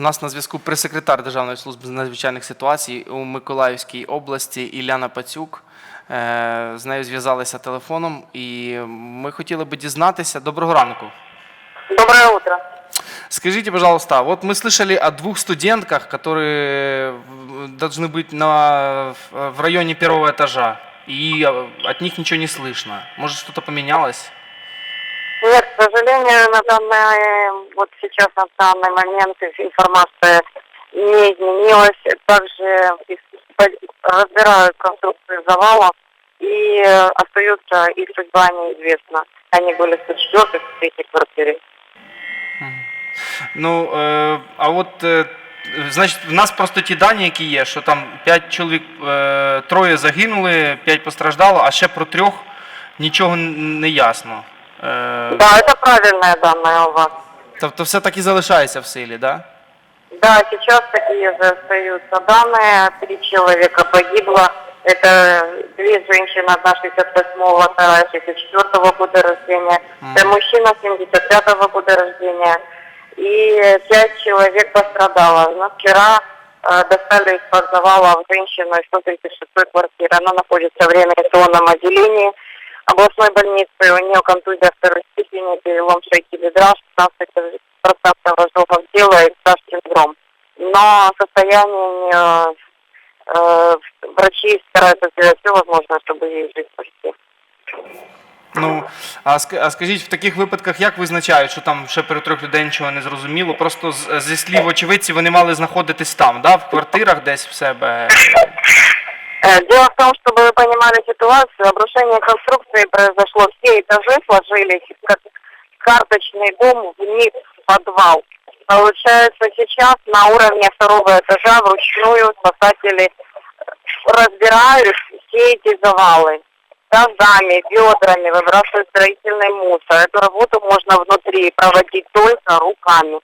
У нас на зв'язку прес-секретар Державної служби з надзвичайних ситуацій у Миколаївській області Ілляна Пацюк. Е, З нею зв'язалися телефоном, і ми хотіли би дізнатися. Доброго ранку. Доброе утро. Скажите, пожалуйста, вот мы слышали о двух студентках, которые в- должны быть на, в в районе первого этажа, и э, от них ничего не слышно. Может, что-то поменялось? Нет, к сожалению, на данный, вот сейчас на данный момент информация не изменилась. Также из- разбирают конструкцию завала и э, остаются, их судьба неизвестна. Они были в 104 в третьей квартире. Ну, е, а от, е, значить, в нас просто ті дані, які є, що там 5 чоловік, е, троє загинули, 5 постраждало, а ще про трьох нічого н- не ясно. Е, Да, это правильная данная у вас. Тобто все так і залишається в силі, так? Да? Да, сейчас такие же остаются данные. Три человека погибло. Это две женщины, одна 68-го, вторая 64-го года рождения. Это мужчина 75-го года рождения. И пять человек пострадало. Но вчера э, достали из-под завала женщину из 136-й квартиры. Она находится в реанимационном отделении областной больницы. У нее контузия второй степени, перелом шейки бедра, 16% ожогов тела и стаж синдром. Но состояние у нее, э, врачи стараются сделать все возможное, чтобы ей жизнь спасти. Ну, а, ск- а скажіть, в таких випадках як визначають, що там ще перед трьох людей нічого не зрозуміло? Просто з- зі слів очевидців вони мали знаходитись там, да? в квартирах десь в себе. Э, Дело в том, чтобы вы понимали ситуацию, обрушение конструкции произошло, все этажи сложились как карточный дом вниз в подвал. Получается, сейчас на уровне второго этажа вручную спасатели разбирают все эти завалы. Тазами, ведрами выбрасывают строительный мусор. Эту работу можно внутри проводить только руками.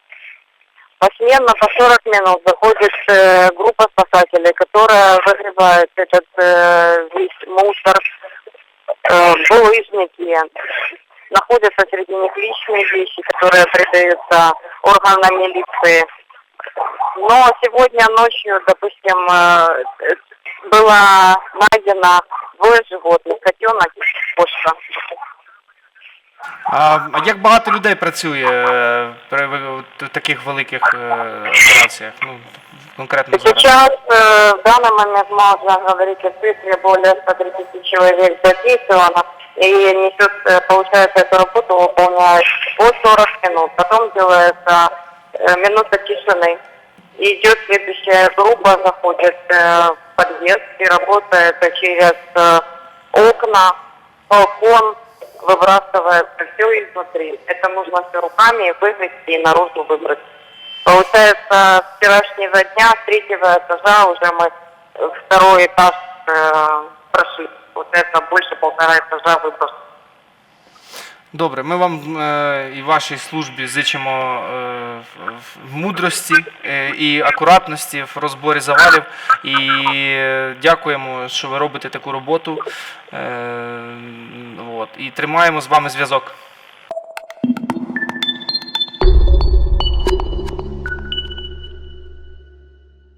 Посменно по 40 минут заходит э, группа спасателей, которая выгребает этот э, весь мусор, э, булыжники. Находятся среди них личные вещи, которые придаются органам милиции. Но сегодня ночью, допустим, э, э, было найдено двое животных, котенок и кошка. А, а як багато людей працює е, при ви- от таких великих е, операціях? Ну, конкретно зараз. Сейчас э, в данный момент можно говорить о цифре более 130 человек задействовано. И несет, э, получается, эту работу выполняют по 40 минут. Потом делается э, минута тишины. И идет следующая группа, заходит э, в подъезд и работает через э, окна, балкон, выбрасывает все изнутри. Это нужно все руками вывести и наружу выбрать. Получается, с вчерашнего дня, с третьего этажа уже мы э, второй этаж э, прошли. Вот это больше полтора этажа выброс. Добре, ми вам е, і вашій службі зичимо е, мудрості е, і акуратності в розборі завалів. І е, дякуємо, що ви робите таку роботу. Е, от, і тримаємо з вами зв'язок.